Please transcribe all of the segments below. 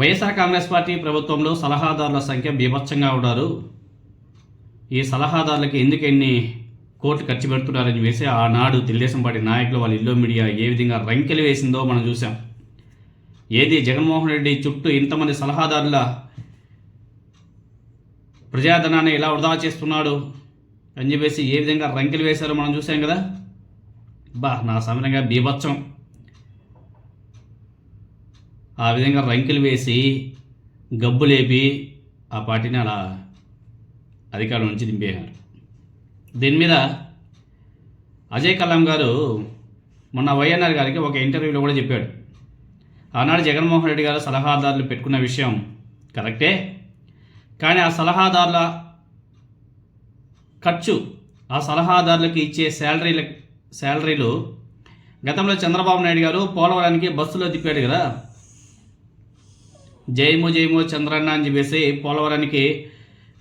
YSR Congress party ప్రభుత్వంలో సలహాదారుల సంఖ్య బీభత్సంగా ఉన్నారు. ఈ సలహాదారులకి ఎందుకు ఎన్ని కోట్లు ఖర్చు పెడుతున్నారని వేసి ఆనాడు తెలుగుదేశం పార్టీ నాయకులు వాళ్ళ ఇల్లు మీడియా ఏ విధంగా రంకెలు వేసిందో మనం చూసాం ఏది జగన్మోహన్ రెడ్డి చుట్టూ ఇంతమంది సలహాదారుల ప్రజాధనాన్ని ఎలా వృధా చేస్తున్నాడు అని చెప్పేసి ఏ విధంగా రంకెలు వేశారో మనం చూసాం కదా. బా నా సమయంగా బీభత్సం. ఆ విధంగా రంకెలు వేసి గబ్బు లేపి ఆ పార్టీని అలా అధికారం నుంచి దింపేశారు. దీని మీద అజయ్ కలాం గారు మొన్న వైఎన్ఆర్ గారికి ఒక ఇంటర్వ్యూలో కూడా చెప్పాడు. ఆనాడు జగన్మోహన్ రెడ్డి గారు సలహాదారులు పెట్టుకున్న విషయం కరెక్టే కానీ ఆ సలహాదారుల ఖర్చు ఆ సలహాదారులకు ఇచ్చే శాలరీల శాలరీలు గతంలో చంద్రబాబు నాయుడు గారు పోలవరానికి బస్సులో తిప్పాడు కదా జయము జయము చంద్రన్న అని చెప్పేసి పోలవరానికి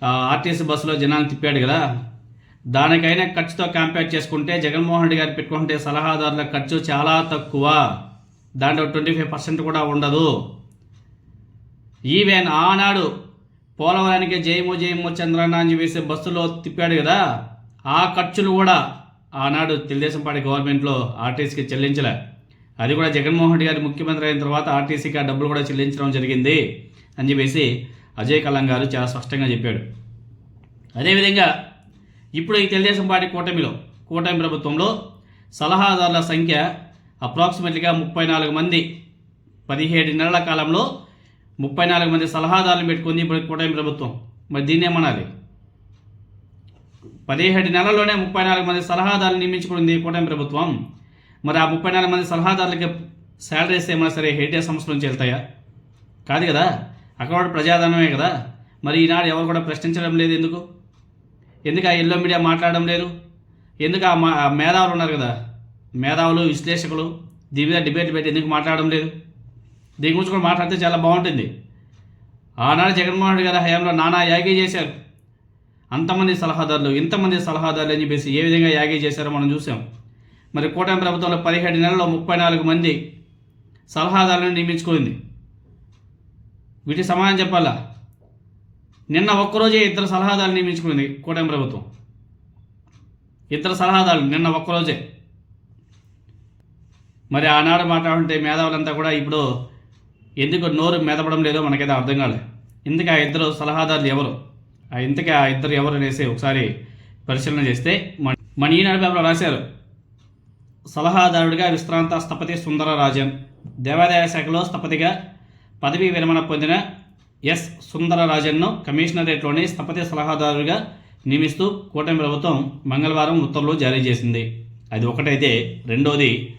ఆర్టీసీ బస్సులో జనాలు తిప్పాడు కదా. దానికైనా ఖర్చుతో కంపేర్ చేసుకుంటే జగన్మోహన్ రెడ్డి గారు పెట్టుకుంటే సలహాదారుల ఖర్చు చాలా తక్కువ. దాంట్లో ట్వంటీ ఫైవ్ పర్సెంట్ కూడా ఉండదు. ఈవెన్ ఆనాడు పోలవరానికి జయము జయము చంద్రన్న అని చెప్పేసి బస్సులో తిప్పాడు కదా ఆ ఖర్చులు కూడా ఆనాడు తెలుగుదేశం పార్టీ గవర్నమెంట్లో ఆర్టీసీకి చెల్లించలే. అది కూడా జగన్మోహన్ రెడ్డి గారి ముఖ్యమంత్రి అయిన తర్వాత ఆర్టీసీకి ఆ డబ్బులు కూడా చెల్లించడం జరిగింది అని చెప్పేసి అజయ్ కల్లం గారు చాలా స్పష్టంగా చెప్పాడు. అదేవిధంగా ఇప్పుడు ఈ తెలుగుదేశం పార్టీ కూటమిలో కూటమి ప్రభుత్వంలో సలహాదారుల సంఖ్య అప్రాక్సిమేట్లీగా ముప్పై నాలుగు మంది. పదిహేడు నెలల కాలంలో ముప్పై నాలుగు మంది సలహాదారులు పెట్టుకుంది ఇప్పుడు కూటమి ప్రభుత్వం. మరి దీన్ని ఏమనాలి? పదిహేడు నెలల్లోనే ముప్పై నాలుగు మంది సలహాదారులు నియమించుకుంది కూటమి ప్రభుత్వం. మరి ఆ ముప్పై నాలుగు మంది సలహాదారులకి శాలరీస్ ఏమైనా సరే హెరిటేజ్ సంస్థల నుంచి వెళ్తాయా? కాదు కదా? అక్కడ కూడా ప్రజాధనమే కదా? మరి ఈనాడు ఎవరు కూడా ప్రశ్నించడం లేదు ఎందుకు? ఎందుకు ఆ ఎల్లో మీడియా మాట్లాడడం లేదు? ఎందుకు ఆ మా- మేధావులు ఉన్నారు కదా? మేధావులు విశ్లేషకులు దీని మీద డిబేట్ పెట్టి ఎందుకు మాట్లాడడం లేదు? దీని గురించి కూడా మాట్లాడితే చాలా బాగుంటుంది. ఆనాడు జగన్మోహన్ రెడ్డి గారి హయాంలో నానా యాగీ చేశారు. అంతమంది సలహాదారులు ఇంతమంది సలహాదారులు అని చెప్పేసి ఏ విధంగా యాగీ చేశారో మనం చూసాం. మరి కూటమి ప్రభుత్వంలో పదిహేడు నెలల్లో ముప్పై నాలుగు మంది సలహాదారులను నియమించుకుంది. వీటి సమాధానం చెప్పాలా? నిన్న ఒక్కరోజే ఇద్దరు సలహాదారులు నియమించుకుంది కూటమి ప్రభుత్వం. ఇద్దరు సలహాదారులు నిన్న ఒక్కరోజే. మరి ఆనాడు మాట్లాడుంటే మేధావులంతా కూడా ఇప్పుడు ఎందుకు నోరు మెదపడం లేదో మనకైతే అర్థం కాలేదు ఇందుకు ఆ ఇద్దరు సలహాదారులు ఎవరు? ఆ ఇంతకీ ఆ ఇద్దరు ఎవరు అనేసి ఒకసారి పరిశీలన చేస్తే మన మన ఈనాడు పేపర్లో రాశారు. సలహాదారుడిగా విశ్రాంత స్థపతి సుందరరాజన్ దేవాదాయ శాఖలో స్థపతిగా పదవీ విరమణ పొందిన ఎస్ సుందరరాజన్ను కమిషనరేట్లోని స్థపతి సలహాదారుగా నియమిస్తూ కూటమి ప్రభుత్వం మంగళవారం ఉత్తర్వులు జారీ చేసింది. అది ఒకటైతే. రెండోది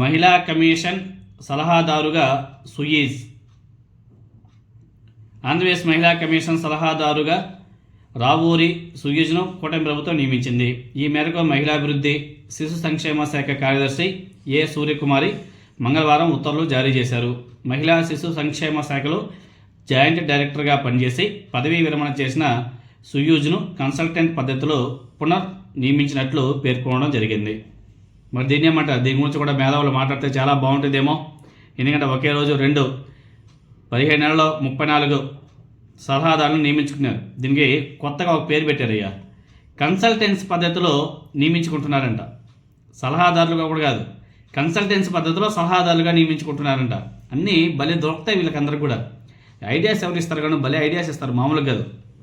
మహిళా కమిషన్ సలహాదారుగా సుయీజ్. ఆంధ్రప్రదేశ్ మహిళా కమిషన్ సలహాదారుగా రావూరి సుయీజ్ను కూటమి ప్రభుత్వం నియమించింది. ఈ మేరకు మహిళాభివృద్ధి శిశు సంక్షేమ శాఖ కార్యదర్శి ఏ సూర్యకుమారి మంగళవారం ఉత్తర్వులు జారీ చేశారు. మహిళా శిశు సంక్షేమ శాఖలో జాయింట్ డైరెక్టర్గా పనిచేసి పదవీ విరమణ చేసిన సుయూజ్ను కన్సల్టెంట్ పద్ధతిలో పునర్ నియమించినట్లు పేర్కొనడం జరిగింది. మరి దీన్ని ఏమంటారు? దీని గురించి కూడా మేధావులు మాట్లాడితే చాలా బాగుంటుందేమో. ఎందుకంటే ఒకే రోజు రెండు పదిహేను నెలలో ముప్పై నాలుగు సలహాదారులను నియమించుకున్నారు. దీనికి కొత్తగా ఒక పేరు పెట్టారయ్యా. కన్సల్టెన్సీ పద్ధతిలో నియమించుకుంటున్నారంట. సలహాదారులుగా కూడా కాదు. కన్సల్టెన్సీ పద్ధతిలో సలహాదారులుగా నియమించుకుంటున్నారంట. అన్నీ భలే దొరుకుతాయి వీళ్ళకందరూ కూడా. ఐడియాస్ ఎవరు ఇస్తారు కానీ భలే ఐడియాస్ ఇస్తారు. మామూలుగా కాదు.